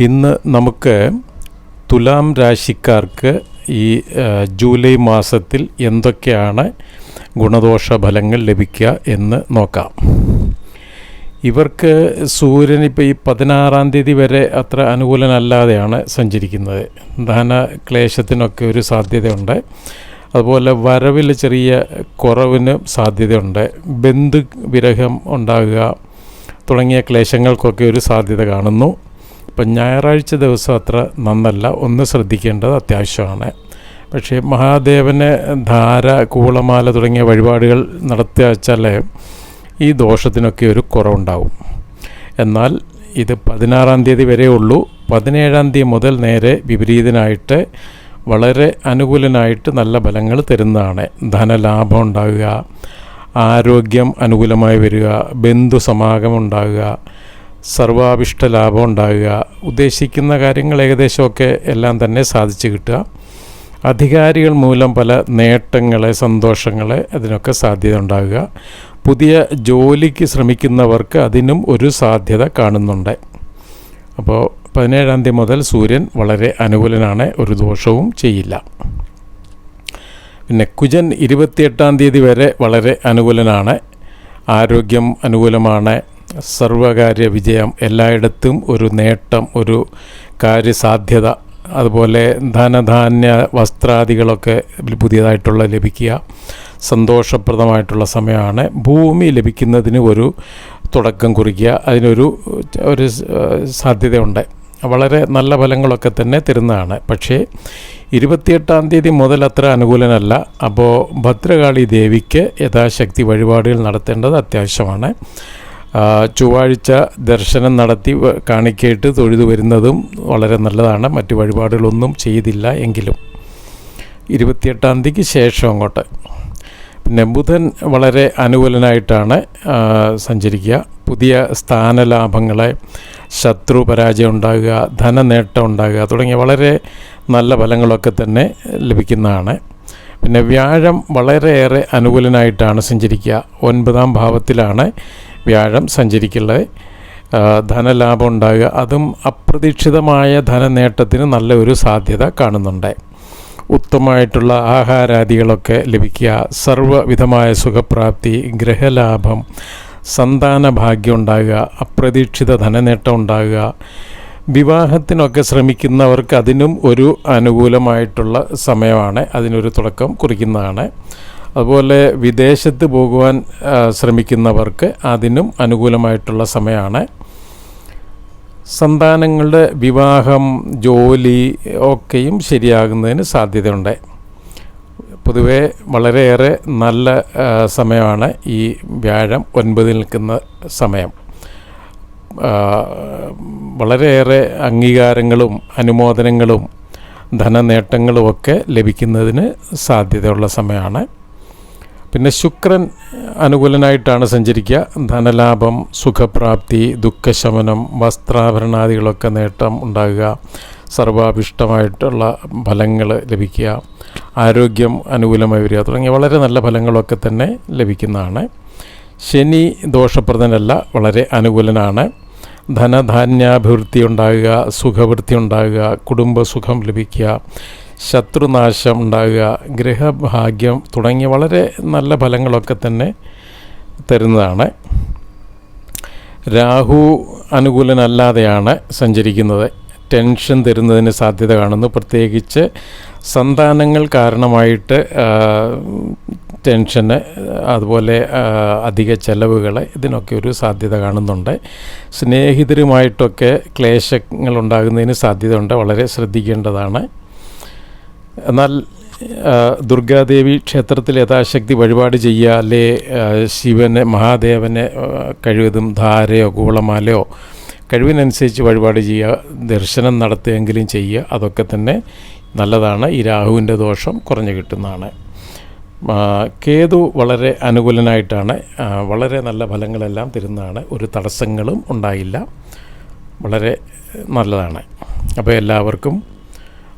ഇന്ന് നമുക്ക് തുലാം രാശിക്കാർക്ക് ഈ ജൂലൈ മാസത്തിൽ എന്തൊക്കെയാണ് ഗുണദോഷ ഫലങ്ങൾ ലഭിക്കുക എന്ന് നോക്കാം. ഇവർക്ക് സൂര്യൻ ഇപ്പോൾ ഈ പതിനാറാം തീയതി വരെ അത്ര അനുകൂലനല്ലാതെയാണ് സഞ്ചരിക്കുന്നത്. ധന ക്ലേശത്തിനൊക്കെ ഒരു സാധ്യതയുണ്ട്. അതുപോലെ വരവിൽ ചെറിയ കുറവിന് സാധ്യതയുണ്ട്. ബന്ധു വിരഹം ഉണ്ടാകുക തുടങ്ങിയ ക്ലേശങ്ങൾക്കൊക്കെ ഒരു സാധ്യത കാണുന്നു. ഇപ്പം ഞായറാഴ്ച ദിവസം അത്ര നന്നല്ല. ഒന്ന് ശ്രദ്ധിക്കേണ്ടത് അത്യാവശ്യമാണ്. പക്ഷേ മഹാദേവന് ധാര കൂളമാല തുടങ്ങിയ വഴിപാടുകൾ നടത്തി വെച്ചാൽ ഈ ദോഷത്തിനൊക്കെ ഒരു കുറവുണ്ടാവും. എന്നാൽ ഇത് പതിനാറാം തീയതി വരെ ഉള്ളൂ. പതിനേഴാം തീയതി മുതൽ നേരെ വിപരീതനായിട്ട് വളരെ അനുകൂലനായിട്ട് നല്ല ഫലങ്ങൾ തരുന്നതാണ്. ധനലാഭം ഉണ്ടാകുക ആരോഗ്യം അനുകൂലമായി വരിക ബന്ധു സമാഗമം ഉണ്ടാകുക സർവാഭിഷ്ട ലാഭം ഉണ്ടാകുക. ഉദ്ദേശിക്കുന്ന കാര്യങ്ങൾ ഏകദേശമൊക്കെ എല്ലാം തന്നെ സാധിച്ചു കിട്ടുക. അധികാരികൾ മൂലം പല നേട്ടങ്ങളെ സന്തോഷങ്ങളെ അതിനൊക്കെ സാധ്യത ഉണ്ടാകുക. പുതിയ ജോലിക്ക് ശ്രമിക്കുന്നവർക്ക് അതിനും ഒരു സാധ്യത കാണുന്നുണ്ട്. അപ്പോൾ പതിനേഴാം തീയതി മുതൽ സൂര്യൻ വളരെ അനുകൂലനാണ് ഒരു ദോഷവും ചെയ്യില്ല. പിന്നെ കുജൻ ഇരുപത്തിയെട്ടാം തീയതി വരെ വളരെ അനുകൂലനാണ്. ആരോഗ്യം അനുകൂലമാണ്. സർവകാര്യ വിജയം എല്ലായിടത്തും ഒരു നേട്ടം ഒരു കാര്യസാധ്യത. അതുപോലെ ധനധാന്യ വസ്ത്രാദികളൊക്കെ പുതിയതായിട്ടുള്ള ലഭിക്കുക സന്തോഷപ്രദമായിട്ടുള്ള സമയമാണ്. ഭൂമി ലഭിക്കുന്നതിന് ഒരു തുടക്കം കുറിക്കുക അതിനൊരു ഒരു സാധ്യതയുണ്ട്. വളരെ നല്ല ഫലങ്ങളൊക്കെ തന്നെ തരുന്നതാണ്. പക്ഷേ ഇരുപത്തിയെട്ടാം തീയതി മുതൽ അത്ര അനുകൂലനല്ല. അപ്പോൾ ഭദ്രകാളി ദേവിക്ക് യഥാശക്തി വഴിപാടുകൾ നടത്തേണ്ടത് അത്യാവശ്യമാണ്. ചൊവ്വാഴ്ച ദർശനം നടത്തി കാണിക്കേട്ട് തൊഴുതു വരുന്നതും വളരെ നല്ലതാണ്. മറ്റു വഴിപാടുകളൊന്നും ചെയ്തില്ല എങ്കിലും. ഇരുപത്തിയെട്ടാം തീയതിക്ക് ശേഷം അങ്ങോട്ട്. പിന്നെ ബുധൻ വളരെ അനുകൂലനായിട്ടാണ് സഞ്ചരിക്കുക. പുതിയ സ്ഥാനലാഭങ്ങളെ ശത്രു പരാജയം ഉണ്ടാകുക ധനനേട്ടം ഉണ്ടാകുക തുടങ്ങിയ വളരെ നല്ല ഫലങ്ങളൊക്കെ തന്നെ ലഭിക്കുന്നതാണ്. പിന്നെ വ്യാഴം വളരെയേറെ അനുകൂലനായിട്ടാണ് സഞ്ചരിക്കുക. ഒൻപതാം ഭാവത്തിലാണ് വ്യാഴം സഞ്ചരിക്കുന്നത് ആ, ധനലാഭം ഉണ്ടാകുക അതും അപ്രതീക്ഷിതമായ ധനനേട്ടത്തിന് നല്ല ഒരു സാധ്യത കാണുന്നുണ്ട്. ഉത്തമമായിട്ടുള്ള ആഹാരാദികളൊക്കെ ലഭിക്കുക. സർവവിധമായ സുഖപ്രാപ്തി ഗ്രഹലാഭം സന്താന ഭാഗ്യം ഉണ്ടാകുക അപ്രതീക്ഷിത ധനനേട്ടം ഉണ്ടാകുക വിവാഹത്തിനൊക്കെ ശ്രമിക്കുന്നവർക്ക് അതിനും ഒരു അനുകൂലമായിട്ടുള്ള സമയമാണ്. അതിനൊരു തുടക്കം കുറിക്കുന്നതാണ്. അതുപോലെ വിദേശത്ത് പോകുവാൻ ശ്രമിക്കുന്നവർക്ക് അതിനും അനുകൂലമായിട്ടുള്ള സമയമാണ്. സന്താനങ്ങളുടെ വിവാഹം ജോലി ഒക്കെയും ശരിയാകുന്നതിന് സാധ്യതയുണ്ട്. പൊതുവെ വളരെയേറെ നല്ല സമയമാണ് ഈ വ്യാഴം ഒൻപതിൽ നിൽക്കുന്ന സമയം. വളരെയേറെ അംഗീകാരങ്ങളും അനുമോദനങ്ങളും ധനനേട്ടങ്ങളുമൊക്കെ ലഭിക്കുന്നതിന് സാധ്യതയുള്ള സമയമാണ്. പിന്നെ ശുക്രൻ അനുകൂലനായിട്ടാണ് സഞ്ചരിക്കുക. ധനലാഭം സുഖപ്രാപ്തി ദുഃഖശമനം വസ്ത്രാഭരണാദികളൊക്കെ നേട്ടം ഉണ്ടാകുക. സർവാഭിഷ്ടമായിട്ടുള്ള ഫലങ്ങൾ ലഭിക്കുക. ആരോഗ്യം അനുകൂലമായി വരിക തുടങ്ങിയ വളരെ നല്ല ഫലങ്ങളൊക്കെ തന്നെ ലഭിക്കുന്നതാണ്. ശനി ദോഷപ്രദനല്ല വളരെ അനുകൂലനാണ്. ധനധാന്യാഭിവൃദ്ധി ഉണ്ടാകുക സുഖവൃത്തി ഉണ്ടാകുക കുടുംബസുഖം ലഭിക്കുക. ശത്രുനാശം ഉണ്ടാകുക ഗൃഹഭാഗ്യം തുടങ്ങിയ വളരെ നല്ല ഫലങ്ങളൊക്കെ തന്നെ തരുന്നതാണ്. രാഹു അനുകൂലനല്ലാതെയാണ് സഞ്ചരിക്കുന്നത്. ടെൻഷൻ തരുന്നതിന് സാധ്യത കാണുന്നു. പ്രത്യേകിച്ച് സന്താനങ്ങൾ കാരണമായിട്ട് ടെൻഷന് അതുപോലെ അധിക ചെലവുകൾ ഇതിനൊക്കെ ഒരു സാധ്യത കാണുന്നുണ്ട്. സ്നേഹിതരുമായിട്ടൊക്കെ ക്ലേശങ്ങൾ ഉണ്ടാകുന്നതിന് സാധ്യതയുണ്ട്. വളരെ ശ്രദ്ധിക്കേണ്ടതാണ്. എന്നാൽ ദുർഗാദേവി ക്ഷേത്രത്തിൽ യഥാശക്തി വഴിപാട് ചെയ്യുക അല്ലേ ശിവനെ മഹാദേവനെ കഴിവതും ധാരയോ കൂളമാലയോ കഴിവിനനുസരിച്ച് വഴിപാട് ചെയ്യുക ദർശനം നടത്തുകയെങ്കിലും ചെയ്യുക അതൊക്കെ തന്നെ നല്ലതാണ്. ഈ രാഹുവിന്റെ ദോഷം കുറഞ്ഞു കിട്ടുന്നതാണ്. കേതു വളരെ അനുകൂലനായിട്ടാണ് വളരെ നല്ല ഫലങ്ങളെല്ലാം തരുന്നതാണ്. ഒരു തടസ്സങ്ങളും ഉണ്ടായില്ല. വളരെ നല്ലതാണ്. അപ്പോൾ എല്ലാവർക്കും